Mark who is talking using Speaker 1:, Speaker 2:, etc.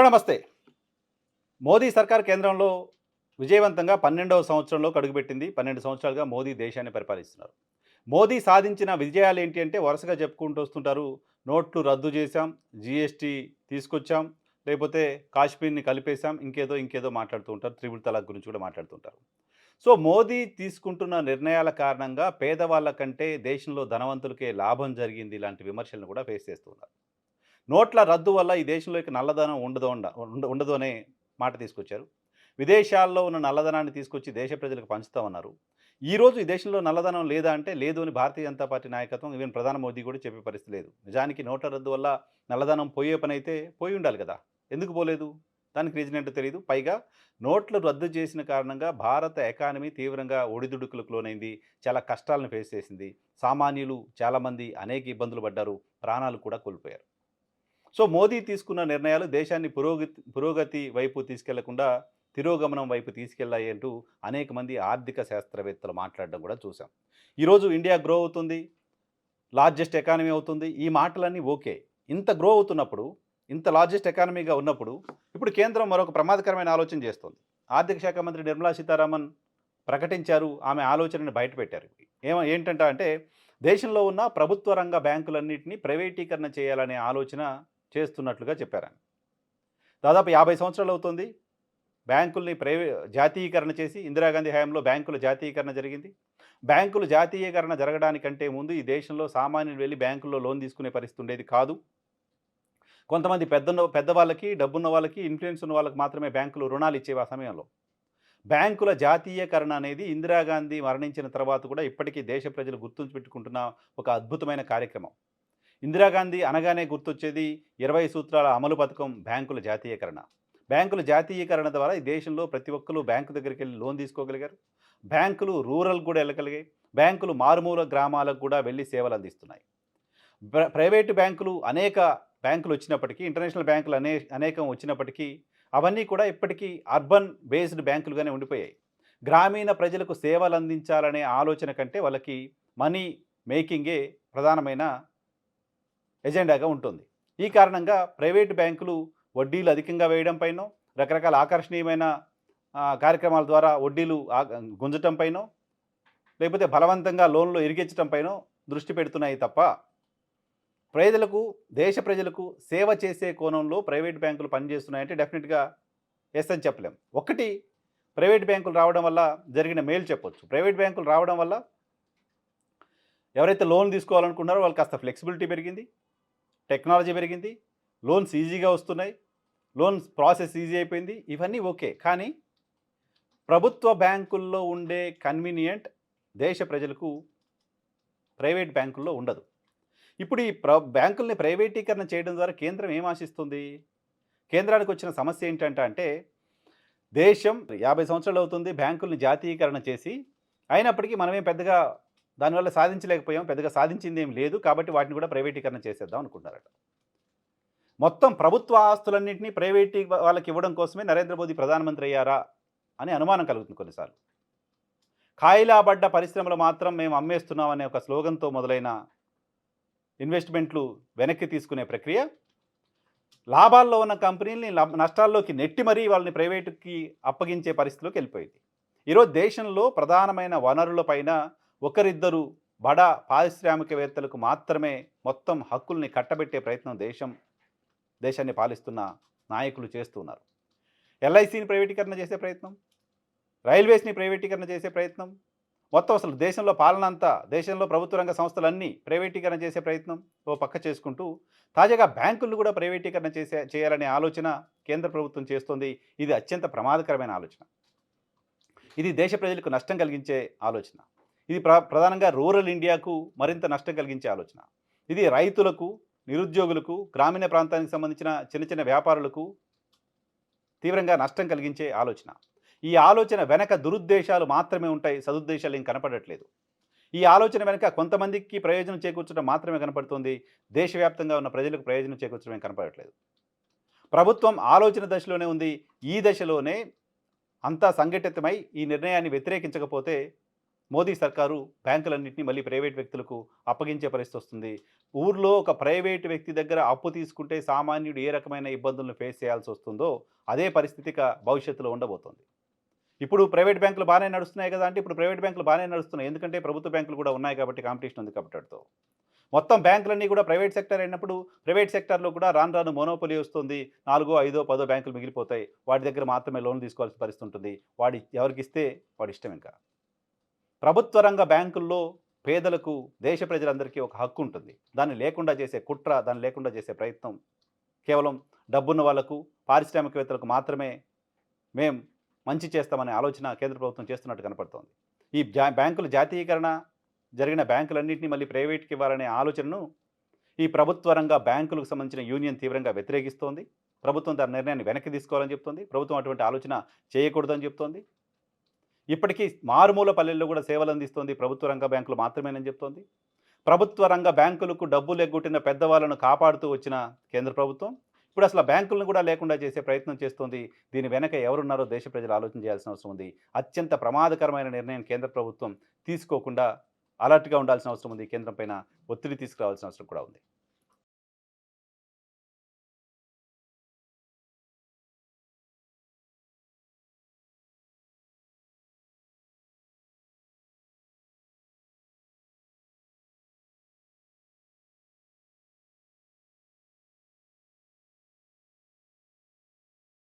Speaker 1: Hello నమస్తే. మోదీ సర్కార్ కేంద్రంలో విజయవంతంగా పన్నెండవ సంవత్సరంలో కడుగుపెట్టింది. పన్నెండు సంవత్సరాలుగా మోదీ దేశాన్ని పరిపాలిస్తున్నారు. మోదీ సాధించిన విజయాలు ఏంటి అంటే వరుసగా చెప్పుకుంటూ వస్తుంటారు. నోట్లు రద్దు చేశాం జీఎస్టీ తీసుకొచ్చాం లేకపోతే కాశ్మీర్ని కలిపేశాం ఇంకేదో ఇంకేదో మాట్లాడుతూ ఉంటారు. త్రిబుల్ తలాక్ గురించి కూడా మాట్లాడుతుంటారు సో మోదీ తీసుకుంటున్న నిర్ణయాల కారణంగా పేదవాళ్ళ కంటే దేశంలో ధనవంతులకే లాభం జరిగింది ఇలాంటి విమర్శలను కూడా ఫేస్ చేస్తున్నారు నోట్ల రద్దు వల్ల ఈ దేశంలోకి నల్లధనం ఉండదు ఉండ ఉండ- ఉండదు అనే మాట తీసుకొచ్చారు. విదేశాల్లో ఉన్న నల్లధనాన్ని తీసుకొచ్చి దేశ ప్రజలకు పంచుతామన్నారు. ఈరోజు ఈ దేశంలో నల్లధనం లేదా అంటే లేదు అని భారతీయ జనతా పార్టీ నాయకత్వం ఈవెన్ ప్రధాని మోదీ కూడా చెప్పే పరిస్థితి లేదు. నిజానికి నోట్ల రద్దు వల్ల నల్లధనం పోయే పని అయితే పోయి ఉండాలి కదా. ఎందుకు పోలేదు? దానికి రీజన్ ఏంటో తెలియదు పైగా నోట్లు రద్దు చేసిన కారణంగా భారత ఎకానమీ తీవ్రంగా ఒడిదుడుకులకు లోనైంది. చాలా కష్టాలను ఫేస్ చేసింది. సామాన్యులు చాలామంది అనేక ఇబ్బందులు పడ్డారు. ప్రాణాలు కూడా కోల్పోయారు. సో మోదీ తీసుకున్న నిర్ణయాలు దేశాన్ని పురోగతి పురోగతి వైపు తీసుకెళ్ళకుండా తిరోగమనం వైపు తీసుకెళ్ళాయి అంటూ అనేక మంది ఆర్థిక శాస్త్రవేత్తలు మాట్లాడడం కూడా చూసాం. ఈరోజు ఇండియా గ్రో అవుతుంది లార్జెస్ట్ ఎకానమీ అవుతుంది. ఈ మాటలన్నీ ఓకే. ఇంత గ్రో అవుతున్నప్పుడు ఇంత లార్జెస్ట్ ఎకానమీగా ఉన్నప్పుడు ఇప్పుడు కేంద్రం మరొక ప్రమాదకరమైన ఆలోచన చేస్తుంది. ఆర్థిక శాఖ మంత్రి నిర్మలా సీతారామన్ ప్రకటించారు ఆమె ఆలోచనని బయటపెట్టారు ఏమ ఏంటంటే అంటే దేశంలో ఉన్న ప్రభుత్వ రంగ బ్యాంకులన్నింటినీ ప్రైవేటీకరణ చేయాలనే ఆలోచన చేస్తున్నట్లుగా చెప్పారు దాదాపు యాభై సంవత్సరాలు అవుతుంది. బ్యాంకుల్ని ప్రైవే జాతీయీకరణ చేసి ఇందిరాగాంధీ హయాంలో బ్యాంకుల జాతీయీకరణ జరిగింది. బ్యాంకులు జాతీయీకరణ జరగడానికంటే ముందు ఈ దేశంలో సామాన్యులు వెళ్ళి బ్యాంకుల్లో లోన్ తీసుకునే పరిస్థితి ఉండేది కాదు. కొంతమంది పెద్ద పెద్దవాళ్ళకి డబ్బున్న వాళ్ళకి ఇన్ఫ్లుయెన్స్ ఉన్న వాళ్ళకి మాత్రమే బ్యాంకులు రుణాలు ఇచ్చేవి ఆ సమయంలో. బ్యాంకుల జాతీయకరణ అనేది ఇందిరాగాంధీ మరణించిన తర్వాత కూడా ఇప్పటికీ దేశ ప్రజలు గుర్తుంచి పెట్టుకుంటున్న ఒక అద్భుతమైన కార్యక్రమం. ఇందిరాగాంధీ అనగానే గుర్తొచ్చేది ఇరవై సూత్రాల అమలు పథకం బ్యాంకుల జాతీయకరణ. బ్యాంకుల జాతీయకరణ ద్వారా ఈ దేశంలో ప్రతి ఒక్కరు బ్యాంకు దగ్గరికి వెళ్ళి లోన్ తీసుకోగలిగారు. బ్యాంకులు రూరల్ కూడా వెళ్ళగలిగాయి బ్యాంకులు మారుమూల గ్రామాలకు కూడా వెళ్ళి సేవలు అందిస్తున్నాయి. ప్ర- ప్రైవేటు బ్యాంకులు అనేక బ్యాంకులు వచ్చినప్పటికీ ఇంటర్నేషనల్ బ్యాంకులు అనే అనేకం వచ్చినప్పటికీ అవన్నీ కూడా ఇప్పటికీ అర్బన్ బేస్డ్ బ్యాంకులుగానే ఉండిపోయాయి. గ్రామీణ ప్రజలకు సేవలు అందించాలనే ఆలోచన కంటే వాళ్ళకి మనీ మేకింగే ప్రధానమైన ఎజెండాగా ఉంటుంది. ఈ కారణంగా ప్రైవేటు బ్యాంకులు వడ్డీలు అధికంగా వేయడం పైన రకరకాల ఆకర్షణీయమైన కార్యక్రమాల ద్వారా వడ్డీలు గుంజటం పైన లేకపోతే బలవంతంగా లోన్లు ఇరిగించడం పైన దృష్టి పెడుతున్నాయి తప్ప ప్రజలకు దేశ ప్రజలకు సేవ చేసే కోణంలో ప్రైవేట్ బ్యాంకులు పనిచేస్తున్నాయంటే డెఫినెట్గా ఎస్ అని చెప్పలేం. ఒకటి ప్రైవేట్ బ్యాంకులు రావడం వల్ల జరిగిన మేలు చెప్పొచ్చు. ప్రైవేట్ బ్యాంకులు రావడం వల్ల ఎవరైతే లోన్ తీసుకోవాలనుకున్నారో వాళ్ళకి కాస్త ఫ్లెక్సిబిలిటీ పెరిగింది. టెక్నాలజీ పెరిగింది లోన్స్ ఈజీగా వస్తున్నాయి లోన్స్ ప్రాసెస్ ఈజీ అయిపోయింది ఇవన్నీ ఓకే. కానీ ప్రభుత్వ బ్యాంకుల్లో ఉండే కన్వీనియంట్ దేశ ప్రజలకు ప్రైవేట్ బ్యాంకుల్లో ఉండదు. ఇప్పుడు ఈ ప్ర బ్యాంకుల్ని ప్రైవేటీకరణ చేయడం ద్వారా కేంద్రం ఏం ఆశిస్తుంది? కేంద్రానికి వచ్చిన సమస్య ఏంటంటే అంటే దేశం యాభై సంవత్సరాలు అవుతుంది బ్యాంకుల్ని జాతీయకరణ చేసి అయినప్పటికీ మనమేం పెద్దగా దానివల్ల సాధించలేకపోయాం పెద్దగా సాధించింది ఏం లేదు కాబట్టి వాటిని కూడా ప్రైవేటీకరణ చేసేద్దాం అనుకున్నారట మొత్తం ప్రభుత్వ ఆస్తులన్నింటినీ ప్రైవేటీ వాళ్ళకి ఇవ్వడం కోసమే నరేంద్ర మోదీ ప్రధానమంత్రి అయ్యారా అని అనుమానం కలుగుతుంది కొన్నిసార్లు. కాయిలాబడ్డ పరిశ్రమలు మాత్రం మేము అమ్మేస్తున్నాం అనే ఒక స్లోగన్తో మొదలైన ఇన్వెస్ట్మెంట్లు వెనక్కి తీసుకునే ప్రక్రియ లాభాల్లో ఉన్న కంపెనీల్ని నష్టాల్లోకి నెట్టి మరీ వాళ్ళని ప్రైవేటుకి అప్పగించే పరిస్థితిలోకి వెళ్ళిపోయింది. ఈరోజు దేశంలో ప్రధానమైన వనరులపైన ఒకరిద్దరు బడా పారిశ్రామికవేత్తలకు మాత్రమే మొత్తం హక్కుల్ని కట్టబెట్టే ప్రయత్నం దేశం దేశాన్ని పాలిస్తున్న నాయకులు చేస్తున్నారు ఎల్ఐసిని ప్రైవేటీకరణ చేసే ప్రయత్నం రైల్వేస్ని ప్రైవేటీకరణ చేసే ప్రయత్నం మొత్తం అసలు దేశంలో పాలన అంతా దేశంలో ప్రభుత్వ రంగ సంస్థలన్నీ ప్రైవేటీకరణ చేసే ప్రయత్నం ఓ పక్క చేసుకుంటూ తాజాగా బ్యాంకులను కూడా ప్రైవేటీకరణ చేసే చేయాలనే ఆలోచన కేంద్ర ప్రభుత్వం చేస్తోంది. ఇది అత్యంత ప్రమాదకరమైన ఆలోచన. ఇది దేశ ప్రజలకు నష్టం కలిగించే ఆలోచన. ఇది ప్ర ప్రధానంగా రూరల్ ఇండియాకు మరింత నష్టం కలిగించే ఆలోచన. ఇది రైతులకు నిరుద్యోగులకు గ్రామీణ ప్రాంతానికి సంబంధించిన చిన్న చిన్న వ్యాపారులకు తీవ్రంగా నష్టం కలిగించే ఆలోచన. ఈ ఆలోచన వెనక దురుద్దేశాలు మాత్రమే ఉంటాయి సదుద్దేశాలు ఏం కనపడట్లేదు. ఈ ఆలోచన వెనుక కొంతమందికి ప్రయోజనం చేకూర్చడం మాత్రమే కనపడుతుంది దేశవ్యాప్తంగా ఉన్న ప్రజలకు ప్రయోజనం చేకూర్చడమే కనపడట్లేదు. ప్రభుత్వం ఆలోచన దశలోనే ఉంది ఈ దశలోనే అంతా సంఘటితమై ఈ నిర్ణయాన్ని వ్యతిరేకించకపోతే మోదీ సర్కారు బ్యాంకులన్నింటినీ మళ్ళీ ప్రైవేట్ వ్యక్తులకు అప్పగించే పరిస్థితి వస్తుంది. ఊర్లో ఒక ప్రైవేట్ వ్యక్తి దగ్గర అప్పు తీసుకుంటే సామాన్యుడు ఏ రకమైన ఇబ్బందులను ఫేస్ చేయాల్సి వస్తుందో అదే పరిస్థితి భవిష్యత్తులో ఉండబోతోంది. ఇప్పుడు ప్రైవేట్ బ్యాంకులు బాగానే నడుస్తున్నాయి కదా అంటే ఇప్పుడు ప్రైవేట్ బ్యాంకులు బాగానే నడుస్తున్నాయి. ఎందుకంటే ప్రభుత్వ బ్యాంకులు కూడా ఉన్నాయి కాబట్టి కాంపిటీషన్ ఉంది కాబట్టి మొత్తం బ్యాంకులన్నీ కూడా ప్రైవేట్ సెక్టర్ అయినప్పుడు ప్రైవేట్ సెక్టర్లో కూడా రాను రాను మోనోపొలి వస్తుంది. నాలుగో ఐదో పదో బ్యాంకులు మిగిలిపోతాయి. వాటి దగ్గర మాత్రమే లోన్ తీసుకోవాల్సిన పరిస్థితి ఉంటుంది. వాడి ఎవరికి ఇస్తే వాడి ఇష్టం ఇంకా. ప్రభుత్వ రంగ బ్యాంకుల్లో పేదలకు దేశ ప్రజలందరికీ ఒక హక్కు ఉంటుంది. దాన్ని లేకుండా చేసే కుట్ర దాన్ని లేకుండా చేసే ప్రయత్నం కేవలం డబ్బున్న వాళ్ళకు పారిశ్రామికవేత్తలకు మాత్రమే మేం మంచి చేస్తామనే ఆలోచన కేంద్ర ప్రభుత్వం చేస్తున్నట్టు కనపడుతోంది. ఈ జా బ్యాంకుల జాతీయకరణ జరిగిన బ్యాంకులన్నింటినీ మళ్ళీ ప్రైవేట్కి ఇవ్వాలనే ఆలోచనను ఈ ప్రభుత్వ రంగ బ్యాంకులకు సంబంధించిన యూనియన్ తీవ్రంగా వ్యతిరేకిస్తోంది. ప్రభుత్వం దాని నిర్ణయాన్ని వెనక్కి తీసుకోవాలని చెప్తోంది. ప్రభుత్వం అటువంటి ఆలోచన చేయకూడదని చెప్తోంది. ఇప్పటికీ మారుమూల పల్లెల్లో కూడా సేవలు అందిస్తోంది ప్రభుత్వ రంగ బ్యాంకులు మాత్రమేనని చెప్తోంది. ప్రభుత్వ రంగ బ్యాంకులకు డబ్బులు ఎగ్గొట్టిన పెద్దవాళ్ళను కాపాడుతూ వచ్చిన కేంద్ర ప్రభుత్వం ఇప్పుడు అసలు బ్యాంకులను కూడా లేకుండా చేసే ప్రయత్నం చేస్తోంది. దీని వెనక ఎవరున్నారో దేశ ప్రజలు ఆలోచన చేయాల్సిన అవసరం ఉంది. అత్యంత ప్రమాదకరమైన నిర్ణయం కేంద్ర ప్రభుత్వం తీసుకోకుండా అలర్ట్గా ఉండాల్సిన అవసరం ఉంది. కేంద్రం పైన ఒత్తిడి తీసుకురావాల్సిన అవసరం కూడా ఉంది.